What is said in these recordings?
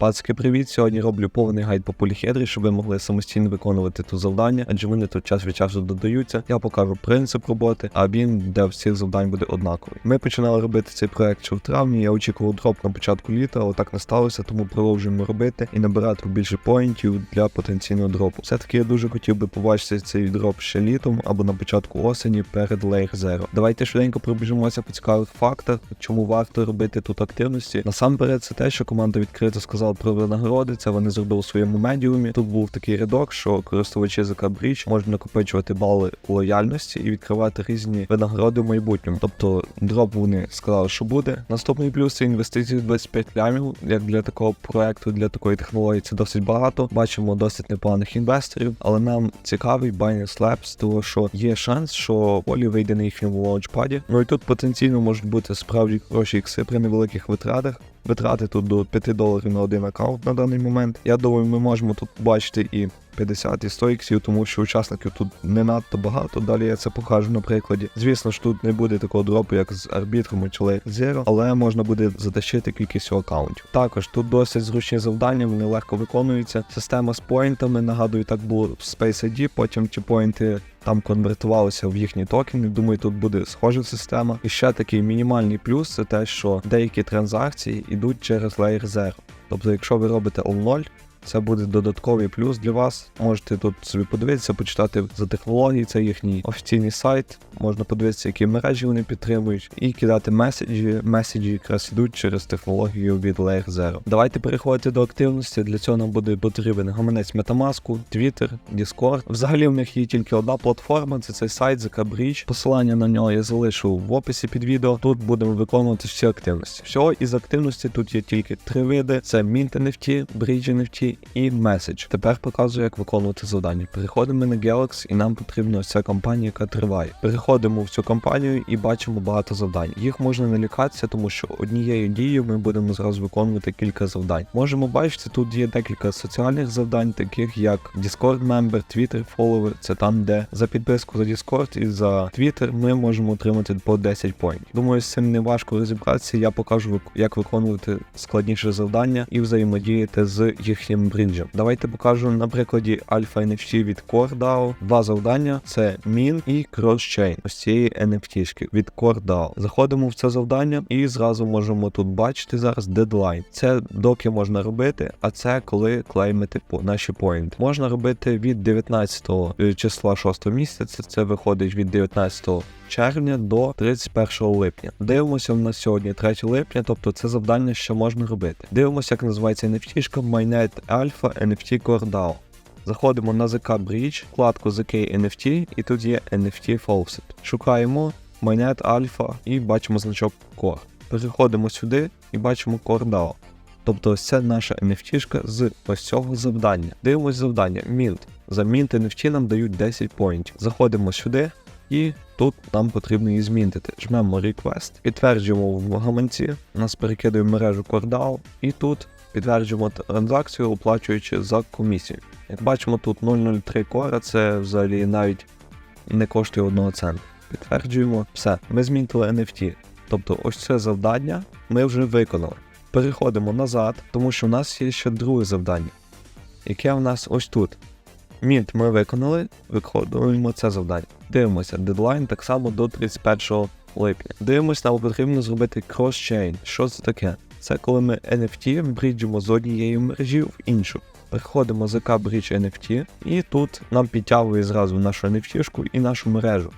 Пацки, привіт! Сьогодні роблю повний гайд по поліхедрі, щоб ви могли самостійно виконувати тут завдання, адже вони тут час від часу додаються. Я покажу принцип роботи, а він для всіх завдань буде однаковий. Ми починали робити цей проект ще в травні. Я очікував дроп на початку літа, але так не сталося, тому продовжуємо робити і набирати більше поінтів для потенційного дропу. Все-таки я дуже хотів би побачити цей дроп ще літом або на початку осені перед Layer Zero. Давайте швиденько пробіжимося по цікавих фактах, чому варто робити тут активності. Насамперед, це те, що команда відкрито сказала про винагороди. Це вони зробили у своєму медіумі. Тут був такий рядок, що користувачі ЗК Bridge можуть накопичувати бали лояльності і відкривати різні винагороди в майбутньому. Тобто дроп вони сказали, що буде. Наступний плюс це інвестиції в 25 лямів. Як для такого проекту, для такої технології це досить багато. Бачимо досить непоганих інвесторів, але нам цікавий Binance Labs, тому що є шанс, що полі вийде на їхньому лаунчпаді. Ну і тут потенційно можуть бути справді хороші ікси при невеликих витратах. Витрати тут до 5 доларів на один аккаунт на даний момент. Я думаю, ми можемо тут бачити і 50 і 100 іксів, тому що учасників тут не надто багато. Далі я це покажу на прикладі. Звісно ж, тут не буде такого дропу, як з арбітром чи Layer Zero, але можна буде затащити кількістю аккаунтів. Також тут досить зручні завдання, вони легко виконуються. Система з поінтами, нагадую, так було в Space ID, потім ті поінти там конвертувалися в їхні токени. Думаю, тут буде схожа система. І ще такий мінімальний плюс це те, що деякі транзакції йдуть через Layer Zero. Тобто, якщо ви робите all 0 це буде додатковий плюс для вас. Можете тут собі подивитися, почитати за технології, це їхній офіційний сайт. Можна подивитися, які мережі вони підтримують, і кидати меседжі. Меседжі якраз йдуть через технологію від Layer Zero. Давайте переходити до активності. Для цього нам буде потрібен гаманець Metamask, Twitter, Discord. Взагалі в них є тільки одна платформа, це цей сайт ZK Посилання на нього я залишу в описі під відео. Тут будемо виконувати всі активності. Всього із активності тут є тільки три види: це Mint NFT, Bridge NFT і Message. Тепер показую, як виконувати завдання. Переходимо на Galaxy і нам потрібна ось ця кампанія, яка триває. Переходимо в цю кампанію і бачимо багато завдань. Їх можна не лякатися, тому що однією дією ми будемо зразу виконувати кілька завдань. Можемо бачити, тут є декілька соціальних завдань, таких як Discord Member, Twitter Follower. Це там, де за підписку за Discord і за Twitter ми можемо отримати по 10 поінтів. Думаю, з цим не важко розібратися. Я покажу, як виконувати складніше завдання і взаємодіяти з їхнім брінджем. Давайте покажу на прикладі Alpha NFT від CoreDAO. Два завдання це Min і Crosschain. Ось цієї NFT-шки від CoreDAO. Заходимо в це завдання і зразу можемо тут бачити зараз дедлайн. Це доки можна робити, а це коли клеймити по наші поінти. Можна робити від 19 числа 6 місяця. Це виходить від 19 червня до 31 липня. Дивимося в нас сьогодні 3 липня, тобто це завдання, що можна робити. Дивимося, як називається NFT-шка Mainnet Alpha NFT Core. Заходимо на ZK Bridge, вкладку ZK NFT, і тут є NFT Faucet. Шукаємо Mainnet Alpha і бачимо значок Core. Переходимо сюди і бачимо Core DAO. Тобто ось це наша NFT з ось цього завдання. Дивимось завдання Mint. За Mint NFT нам дають 10 поінтів. Заходимо сюди і тут нам потрібно її змінити. Жмемо Request, підтверджуємо в гаманці, нас перекидує в мережу CoreDAO і тут підтверджуємо транзакцію, оплачуючи за комісію. Як бачимо, тут 003 кора, це взагалі навіть не коштує одного цента. Підтверджуємо все. Ми змінили NFT. Тобто, ось це завдання ми вже виконали. Переходимо назад, тому що в нас є ще друге завдання, яке в нас ось тут. Мінт ми виконали, виконуємо це завдання. Дивимося, дедлайн так само до 31 липня. Дивимося, нам потрібно зробити кросчейн. Що це таке? Це коли ми NFT бриджимо з однієї мережі в іншу. Переходимо з ЗК Bridge NFT, і тут нам підтягує зразу нашу NFT і нашу мережу.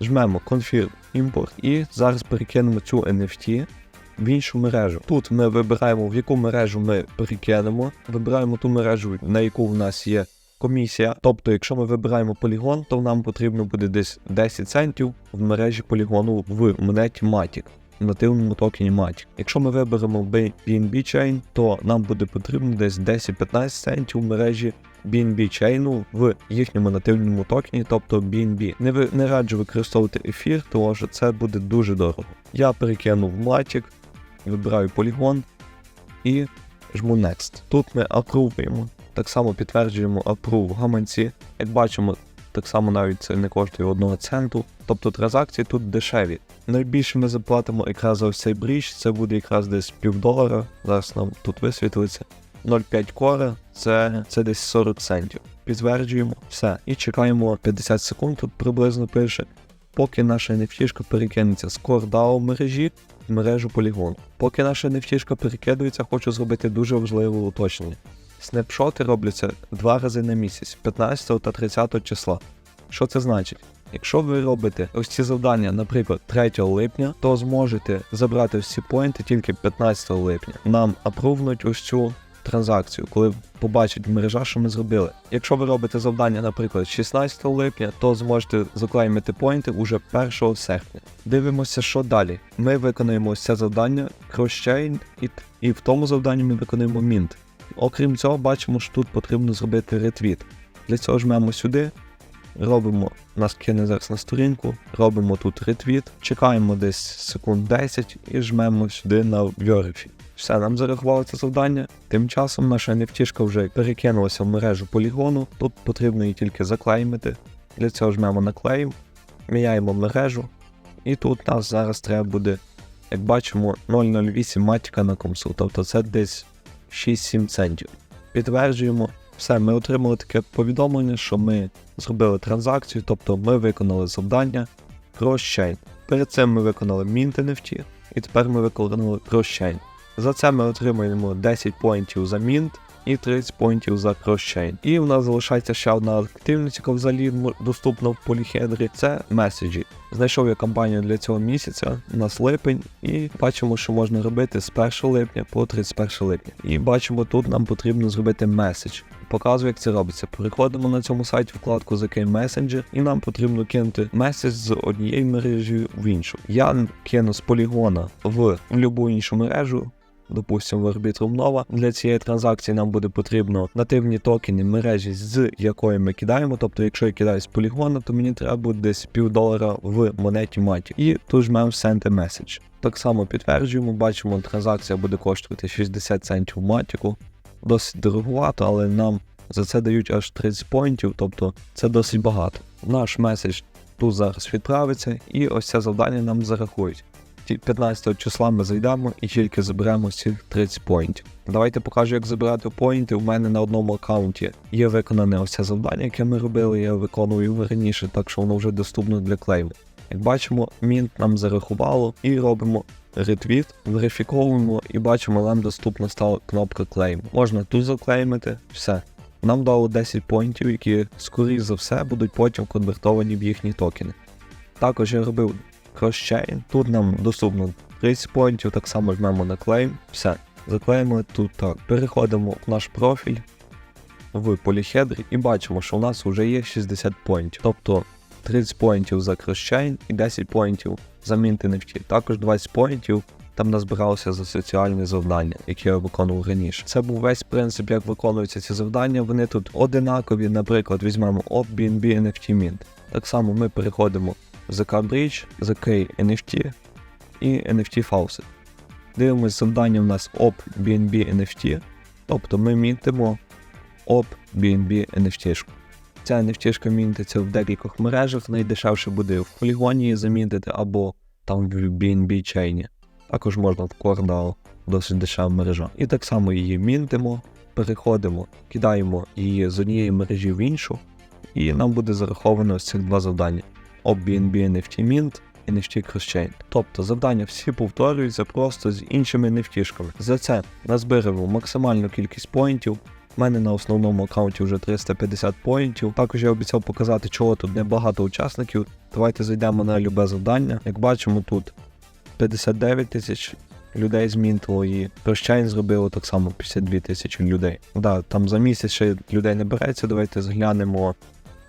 Жмемо Confirm Import і зараз перекинемо цю NFT в іншу мережу. Тут ми вибираємо, в яку мережу ми перекинемо, вибираємо ту мережу, на яку в нас є комісія. Тобто, якщо ми вибираємо полігон, то нам потрібно буде десь 10 центів в мережі полігону в монеті Matic. в Нативному токені Matic. Якщо ми виберемо BNB Chain, то нам буде потрібно десь 10-15 центів в мережі BNB Chain в їхньому нативному токені, тобто BNB. Не, ви, не раджу використовувати ефір, тому що це буде дуже дорого. Я перекинув Matic, вибираю полігон і жму Next. Тут ми апрувуємо. Так само підтверджуємо approve в гаманці. Як бачимо, так само навіть це не коштує одного центу. Тобто транзакції тут дешеві. Найбільше ми заплатимо якраз за ось цей бріч, це буде якраз десь півдолара. Зараз нам тут висвітлиться. 0,5 кора, це, це десь 40 центів. Підтверджуємо все. І чекаємо 50 секунд, тут приблизно пише, поки наша NFT перекинеться з DAO мережі в мережу полігону. Поки наша NFT перекидується, хочу зробити дуже важливе уточнення. Снапшоти робляться два рази на місяць, 15 та 30 числа. Що це значить? Якщо ви робите ось ці завдання, наприклад, 3 липня, то зможете забрати всі поінти тільки 15 липня. Нам апрувнуть ось цю транзакцію, коли побачить мережа, що ми зробили. Якщо ви робите завдання, наприклад, 16 липня, то зможете заклеймити поінти уже 1 серпня. Дивимося, що далі. Ми виконуємо ось це завдання Crosschain, і, і в тому завданні ми виконуємо Mint. Окрім цього, бачимо, що тут потрібно зробити ретвіт. Для цього жмемо сюди, робимо нас кине зараз на сторінку, робимо тут ретвіт, чекаємо десь секунд 10 і жмемо сюди на Verify. Все, нам зарахувало це завдання. Тим часом наша NFT вже перекинулася в мережу полігону. Тут потрібно її тільки заклеймити. Для цього жмемо на міняємо мережу. І тут нас зараз треба буде, як бачимо, 0,08 матіка на комсу, тобто це десь 6-7 центів. Підтверджуємо, все, ми отримали таке повідомлення, що ми зробили транзакцію, тобто ми виконали завдання Crosschain. Перед цим ми виконали Mint NFT, і тепер ми виконали Crosschain. За це ми отримуємо 10 поінтів за Mint і 30 поінтів за Crosschain. І в нас залишається ще одна активність, яка взагалі доступна в поліхедрі, це меседжі. Знайшов я кампанію для цього місяця, у нас липень, і бачимо, що можна робити з 1 липня по 31 липня. І бачимо, тут нам потрібно зробити меседж. Показую, як це робиться. Переходимо на цьому сайті вкладку Закинь Messenger, і нам потрібно кинути меседж з однієї мережі в іншу. Я кину з полігона в будь-яку іншу мережу. Допустимо, в Arbitrum Nova. Для цієї транзакції нам буде потрібно нативні токени мережі, з якої ми кидаємо. Тобто, якщо я кидаю з полігона, то мені треба буде десь пів долара в монеті маті. І тут жмемо Send a Message. Так само підтверджуємо, бачимо, транзакція буде коштувати 60 центів матіку. Досить дороговато, але нам за це дають аж 30 поінтів, тобто це досить багато. Наш меседж тут зараз відправиться, і ось це завдання нам зарахують. Ті- 15 числа ми зайдемо і тільки заберемо цих 30 поінтів. Давайте покажу, як забирати поінти. У мене на одному аккаунті є виконане ось завдання, яке ми робили. Я його раніше, так що воно вже доступно для клейму. Як бачимо, Mint нам зарахувало і робимо ретвіт, верифіковуємо і бачимо, нам доступна стала кнопка клейм. Можна тут заклеймити, все. Нам дало 10 поінтів, які, скоріш за все, будуть потім конвертовані в їхні токени. Також я робив кросчейн. Тут нам доступно 30 поінтів, так само жмемо на клейм. Все. Заклеїмо тут так. Переходимо в наш профіль в поліхедрі і бачимо, що у нас вже є 60 поінтів. Тобто 30 поінтів за кросчейн і 10 поінтів за Mint NFT. Також 20 поінтів там назбиралося за соціальне завдання, яке я виконував раніше. Це був весь принцип, як виконуються ці завдання. Вони тут одинакові, наприклад, візьмемо op BNB NFT Mint. Так само ми переходимо ZK Bridge, ZK NFT і NFT Faucet. Дивимось завдання у нас op BNB NFT, тобто ми мінтимо op BNB NFT. Ця NFT мінтиться в декількох мережах, найдешевше буде в полігоні її замінтити або там в BNB чейні. Також можна в CoreDAO, досить дешева мережа. І так само її мінтимо, переходимо, кидаємо її з однієї мережі в іншу, і нам буде зараховано ось цих два завдання: Op BNB NFT Mint і NFT Crosschain. Тобто завдання всі повторюються просто з іншими NFT-шками. За це назбираємо максимальну кількість поінтів. У мене на основному аккаунті вже 350 поінтів. Також я обіцяв показати, чого тут небагато учасників. Давайте зайдемо на любе завдання. Як бачимо, тут 59 тисяч людей змінтило і Прощайн зробило так само 52 тисячі людей. Да, там за місяць ще людей не береться. Давайте зглянемо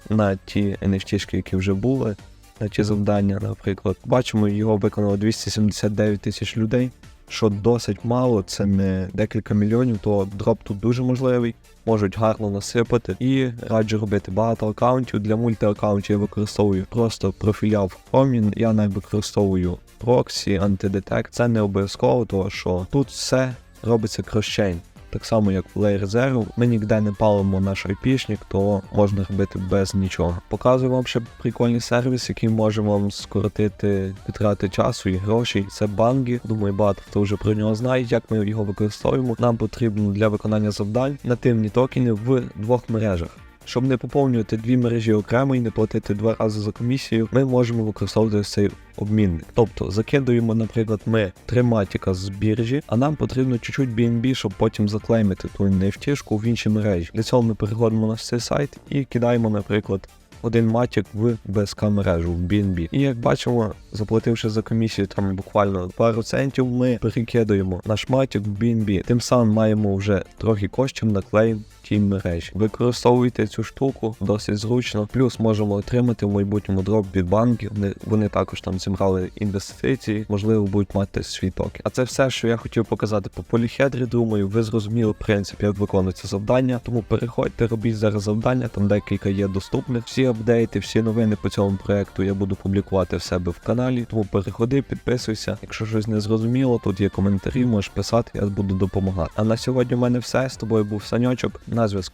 на ті NFT, які вже були, на ті завдання, наприклад. Бачимо, його виконало 279 тисяч людей, що досить мало, це не декілька мільйонів, то дроп тут дуже можливий. Можуть гарно насипати і раджу робити багато аккаунтів. Для мультиаккаунтів я використовую просто профіля в Chrome, я навіть використовую проксі, антидетект. Це не обов'язково, тому що тут все робиться кросчейн. Так само як в Layer Zero. Ми ніде не палимо наш айпішник, то можна робити без нічого. Показую вам ще прикольний сервіс, який може вам скоротити витрати часу і грошей. Це банги. Думаю, багато хто вже про нього знає, як ми його використовуємо. Нам потрібно для виконання завдань нативні токени в двох мережах. Щоб не поповнювати дві мережі окремо і не платити два рази за комісію, ми можемо використовувати цей обмінник. Тобто закидуємо, наприклад, ми три матіка з біржі, а нам потрібно чуть-чуть BNB, щоб потім заклеймити ту нефтішку в іншій мережі. Для цього ми переходимо на цей сайт і кидаємо, наприклад. Один матік в БСК мережу в BNB. І як бачимо, заплативши за комісію там буквально пару центів, ми перекидуємо наш матік в BNB. Тим самим маємо вже трохи коштів на клейм тій мережі. Використовуйте цю штуку досить зручно. Плюс можемо отримати в майбутньому дроп від банків. Вони, також там зібрали інвестиції, можливо, будуть мати свій токен. А це все, що я хотів показати по поліхедрі. Думаю, ви зрозуміли принцип, як виконується завдання. Тому переходьте, робіть зараз завдання. Там декілька є доступних. Всі апдейти, всі новини по цьому проекту я буду публікувати в себе в каналі. Тому переходи, підписуйся. Якщо щось не зрозуміло, тут є коментарі, можеш писати, я буду допомагати. А на сьогодні в мене все. З тобою був Саньочок на зв'язку.